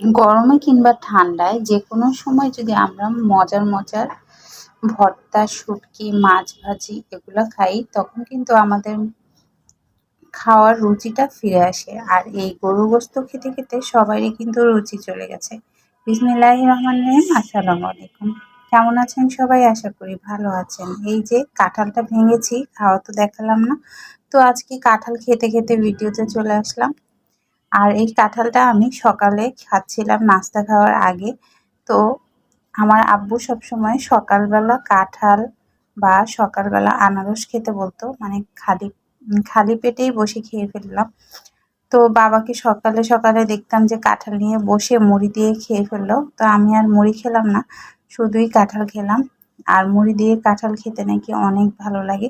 গরমে কিংবা ঠান্ডায় যে কোনো সময় যদি আমরা মজার মজার ভর্তা, শুটকি, মাছ ভাজি এগুলো খাই, তখন কিন্তু আমাদের খাওয়ার রুচিটা ফিরে আসে। আর এই গরু গোস্ত খেতে খেতে সবারই কিন্তু রুচি চলে গেছে। বিসমিল্লাহ রহমান রহিম, আসসালামু আলাইকুম। কেমন আছেন সবাই? আশা করি ভালো আছেন। এই যে কাঁঠালটা ভেঙেছি, খাওয়া তো দেখালাম না। তো আজকে কাঁঠাল খেতে খেতে ভিডিওতে চলে আসলাম। আর এই কাঁঠালটা আমি সকালে খাচ্ছিলাম নাস্তা খাওয়ার আগে। তো আমার আব্বু সবসময় সকালবেলা কাঁঠাল বা সকালবেলা আনারস খেতে বলতো। মানে খালি খালি পেটেই বসে খেয়ে ফেললাম। তো বাবাকে সকালে সকালে দেখতাম যে কাঁঠাল নিয়ে বসে মুড়ি দিয়ে খেয়ে ফেলল। তো আমি আর মুড়ি খেলাম না, শুধুই কাঁঠাল খেলাম। আর মুড়ি দিয়ে কাঁঠাল খেতে নাকি অনেক ভালো লাগে।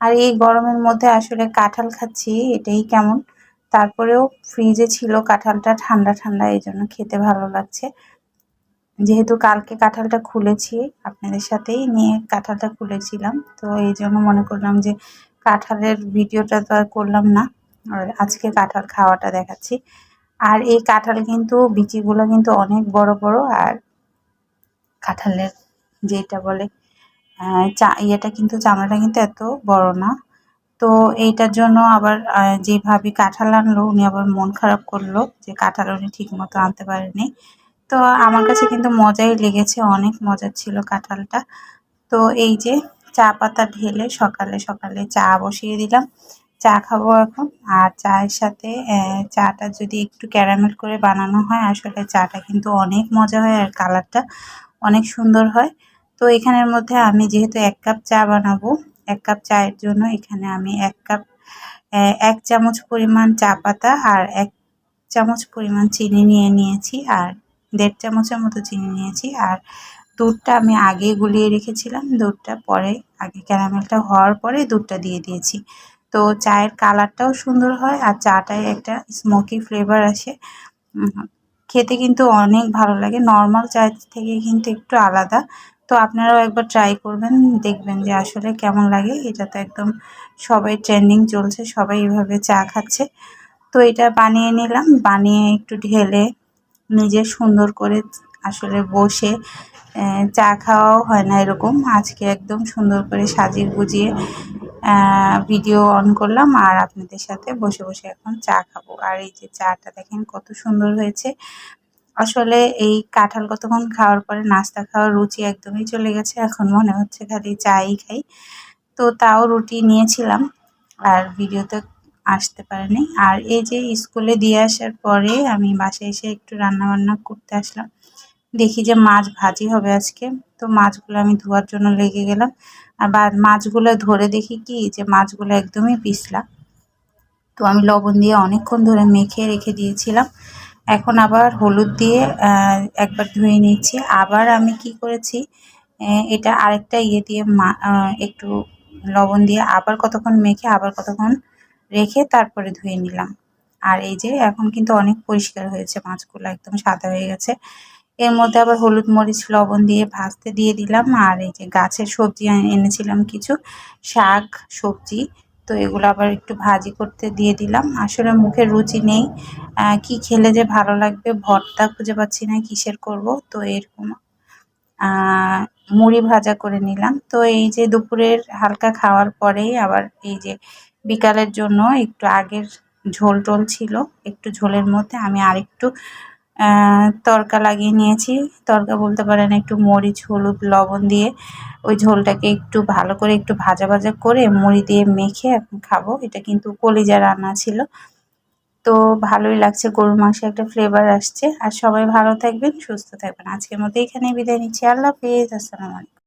আর এই গরমের মধ্যে আসলে কাঁঠাল খাচ্ছি, এটাই কেমন? তারপরেও ফ্রিজে ছিল কাঁঠালটা ঠান্ডা ঠান্ডা, এই জন্য খেতে ভালো লাগছে। যেহেতু কালকে কাঁঠালটা খুলেছি, আপনাদের সাথেই নিয়ে কাঁঠালটা খুলেছিলাম। তো এই জন্য মনে করলাম যে কাঁঠালের ভিডিওটা তো আর করলাম না, আর আজকে কাঁঠাল খাওয়াটা দেখাচ্ছি। আর এই কাঁঠাল কিন্তু, বিচিগুলো কিন্তু অনেক বড় বড়, আর কাঁঠালের যেটা বলে চা, ইয়েটা কিন্তু, চামড়াটা কিন্তু এত বড় না। তো এইটার জন্য আবার যেভাবে কাঁঠাল আনলো, উনি আবার মন খারাপ করল যে কাঁঠাল উনি ঠিক মতো আনতে পারেনি। তো আমার কাছে কিন্তু মজাই লেগেছে, অনেক মজার ছিল কাঁঠালটা। তো এই যে চা পাতা ঢেলে সকালে সকালে চা বসিয়ে দিলাম। চা খাব এখন। আর চায়ের সাথে চাটা যদি একটু ক্যারামেল করে বানানো হয়, আসলে চাটা কিন্তু অনেক মজা হয় আর কালারটা অনেক সুন্দর হয়। তো এখানের মধ্যে আমি যেহেতু এক কাপ চা বানাবো এক কাপ চায়ের জন্য এখানে আমি এক কাপ এক চামচ পরিমাণ চা পাতা আর এক চামচ পরিমাণ চিনি নিয়ে নিয়েছি আর দেড় চামচের মতো চিনি নিয়েছি আর দুধটা আমি আগে গুলিয়ে রেখেছিলাম। দুধটা পরে, আগে ক্যারামেলটা হওয়ার পরে দুধটা দিয়ে দিয়েছি। তো চায়ের কালারটাও সুন্দর হয় আর চাটায় একটা স্মোকি ফ্লেভার আসে। খেতে কিন্তু অনেক ভালো লাগে। নর্মাল চায়ের থেকে কিন্তু একটু আলাদা। তো আপনারাও একবার ট্রাই করবেন, দেখবেন যে আসলে কেমন লাগে। এটা তো একদম সবাই ট্রেন্ডিং চলছে, সবাই এভাবে চা খাচ্ছে। তো এটা বানিয়ে নিলাম, বানিয়ে একটু ঢেলে নিজে সুন্দর করে আসলে বসে চা খাওয়াও হয় না এরকম। আজকে একদম সুন্দর করে সাজিয়ে গুজিয়ে ভিডিও অন করলাম আর আপনাদের সাথে বসে বসে এখন চা খাব। আর এই যে চাটা দেখেন কত সুন্দর হয়েছে। আসলে এই কাঁঠাল কতক্ষণ খাওয়ার পরে নাস্তা খাওয়ার রুচি একদমই চলে গেছে। এখন মনে হচ্ছে খালি চাই খাই। তো তাও রুটি নিয়েছিলাম আর ভিডিওতে আসতে পারেনি। আর এই যে স্কুলে দিয়ে আসার পরে আমি বাসায় এসে একটু রান্না বান্না করতে আসলাম। দেখি যে মাছ ভাজি হবে আজকে। তো মাছগুলো আমি ধোয়ার জন্য লেগে গেলাম। আর মাছগুলো ধরে দেখি কি যে মাছগুলো একদমই পিছলা। তো আমি লবণ দিয়ে অনেকক্ষণ ধরে মেখে রেখে দিয়েছিলাম। এখন আবার হলুদ দিয়ে একবার ধুয়ে নিচ্ছি। আবার আমি কি করেছি এটা আরেকটা ইয়ে দিয়ে মা একটু লবণ দিয়ে আবার কতক্ষণ মেখে আবার কতক্ষণ রেখে তারপরে ধুয়ে নিলাম। আর এই যে এখন কিন্তু অনেক পরিষ্কার হয়েছে মাছগুলো, একদম সাদা হয়ে গেছে। এর মধ্যে আবার হলুদ মরিচ লবণ দিয়ে ভাজতে দিয়ে দিলাম। আর এই যে গাছের সবজি এনেছিলাম কিছু শাক, সবজি। তো এগুলো আবার একটু ভাজি করতে দিয়ে দিলাম। আসলে মুখের রুচি নেই। কি খেলে যে ভালো লাগবে ভর্তা খুঁজে পাচ্ছি না, কিসের করব? তো এরকম। মুড়ি ভাজা করে নিলাম। তো এই যে দুপুরের হালকা খাওয়ার পরেই আবার এই যে বিকালের জন্য একটু আগের ঝোল টোল ছিল, একটু ঝোলের মধ্যে আমি আরেকটু তরকা লাগিয়ে নিয়েছি। তরকা বলতে পারেন একটু মরিচ, হলুদ, লবণ দিয়ে ওই ঝোলটাকে একটু ভালো করে একটু ভাজা ভাজা করে মুড়ি দিয়ে মেখে এখন খাব। এটা কিন্তু কলিজা রান্না ছিল। তো ভালোই লাগছে, গরুর মাংসে একটা ফ্লেভার আসছে। আর সবাই ভালো থাকবেন, সুস্থ থাকবেন। আজকের মতো এখানে বিদায় নিচ্ছি। আল্লাহ হাফিজ। আসসালামু আলাইকুম।